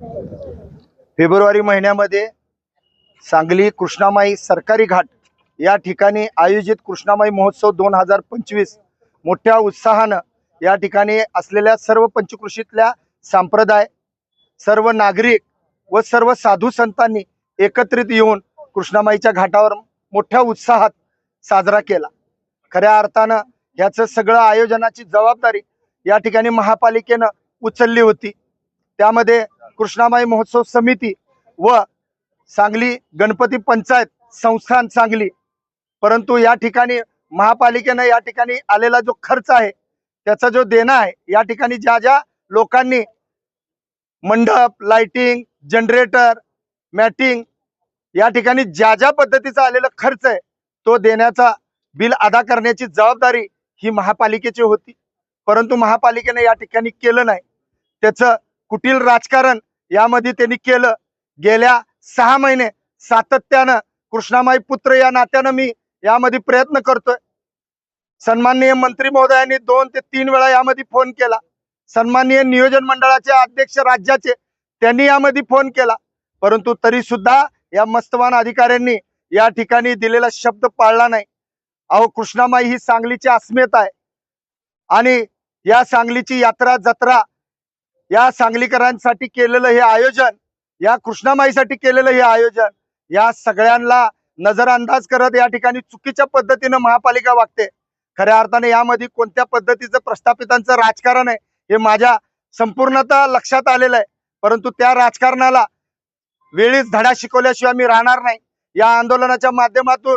February महिन्यामध्ये सांगली कृष्णामाई सरकारी घाट या ठिकाणी आयोजित कृष्णामाई महोत्सव दोन हजार पंचवीस मोठ्या उत्साहानं या ठिकाणी असलेल्या सर्व पंचकृषीतल्या संप्रदाय सर्व नागरिक व सर्व साधू संतांनी एकत्रित येऊन कृष्णामाईच्या घाटावर मोठ्या उत्साहात साजरा केला. खऱ्या अर्थानं याचं सगळं आयोजनाची जबाबदारी या ठिकाणी महापालिकेनं उचलली होती. त्यामध्ये कृष्णामाई महोत्सव समिती व सांगली गणपती पंचायत संस्थान सांगली. परंतु या ठिकाणी महापालिकेनं या ठिकाणी आलेला जो खर्च आहे त्याचा जो देणं आहे या ठिकाणी ज्या ज्या लोकांनी मंडप लाइटिंग जनरेटर मॅटिंग या ठिकाणी ज्या ज्या पद्धतीचा आलेला खर्च आहे तो देण्याचा बिल अदा करण्याची जबाबदारी ही महापालिकेची होती. परंतु महापालिकेने या ठिकाणी केलं नाही. त्याचं कुटील राजकारण यामध्ये त्यांनी केलं. गेल्या सहा महिने सातत्यानं कृष्णामाई पुत्र या नात्यानं मी यामध्ये प्रयत्न करतोय. सन्माननीय मंत्री महोदयांनी दोन ते तीन वेळा यामध्ये फोन केला. सन्माननीय नियोजन मंडळाचे अध्यक्ष राज्याचे त्यांनी यामध्ये फोन केला. परंतु तरी सुद्धा या मस्तवान अधिकाऱ्यांनी या ठिकाणी दिलेला शब्द पाळला नाही. अहो कृष्णामाई ही सांगलीची अस्मिता आहे. आणि या सांगलीची यात्रा जत्रा या सांगलीकरांसाठी केलेलं हे आयोजन या कृष्णामाईसाठी केलेलं हे आयोजन या सगळ्यांना नजरअंदाज करत या ठिकाणी चुकीच्या पद्धतीनं महापालिका वागते. खऱ्या अर्थाने यामध्ये कोणत्या पद्धतीचं प्रस्थापितांचं राजकारण आहे हे माझ्या संपूर्णतः लक्षात आलेलं आहे. परंतु त्या राजकारणाला वेळीच धडा शिकवल्याशिवाय मी राहणार नाही. या आंदोलनाच्या माध्यमातून